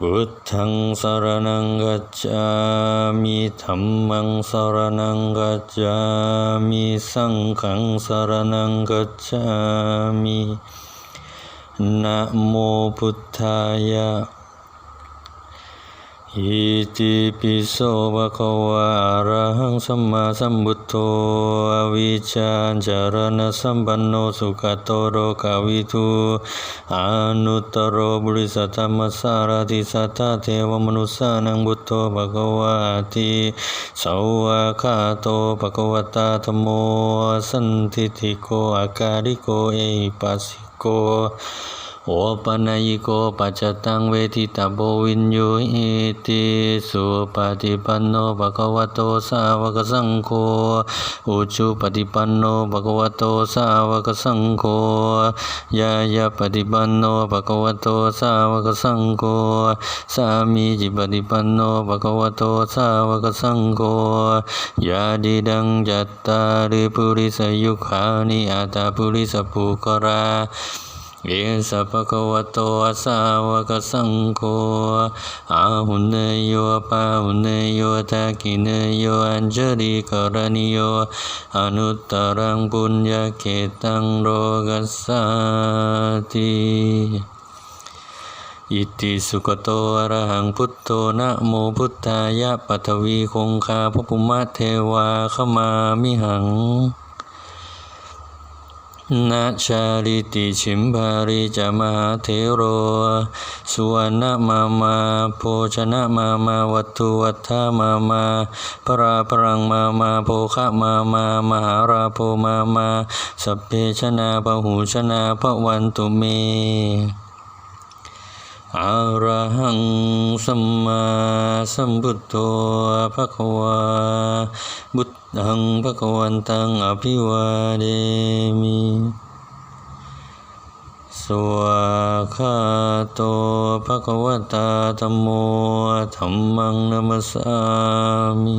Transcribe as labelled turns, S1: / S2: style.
S1: พุทธังสรนังกัจจามิธรรมังสรนังกัจจามิสังฆังสรนังกัจจามินะโมพุทธายะ อิติปิโสภะคะวะอะระหังสัมมาสัมพุทโธอวิชชาจารณะสัมปันโนสุขโตโรกาวิทูอนุตตรบุริสธรรมสารติสัทธาเทวมนุสสานังพุทโธภะคะวะติสาวะคาโตภะคะวะตาธโมสันทิติโกอาการิโกเอหิปัสสิโก โอปนัยโกปัจจตังเวทิตาโบวินโยอิติสุปฏิปันโนภะคะวะโตสาวกสังโฆอุชุปฏิปันโนภะคะวะโตสาวกสังโฆยายาปฏิปันโนภะคะวะโตสาวกสังโฆสามีจิปฏิปันโนภะคะวะโตสาวกสังโฆยาดิดังจัตตาริปุริสยุคานิอัตตาปุริสภูกรา เอสะภะคะวะโตอะสาวกสังโฆอาหุเนโยปาหุเนโยทากิเนโยอัญจริกรณิโยอนุตตรังปุญญเขตังโรกัสสาติอิติสุขโตอระหังพุทโธนะโมพุทธายะปัทวีคงคาภพุมะเทวาขมามิหัง นาชาลิติชิมภาริจามหาเทโร สุวรรณมามาโภชนะมามาวัตถุวัฏฐามามาปราปรังมามาโภคะมามามหาราโภมามาสัพเพชนะพหูชนะพระวันตุเม อะระหังสัมมาสัมพุทโธภะคะวาบุตตังภะคะวันตังอภิวาเดมิสวากขาโตภะคะวะตาธัมโมธัมมังนัมสสามิ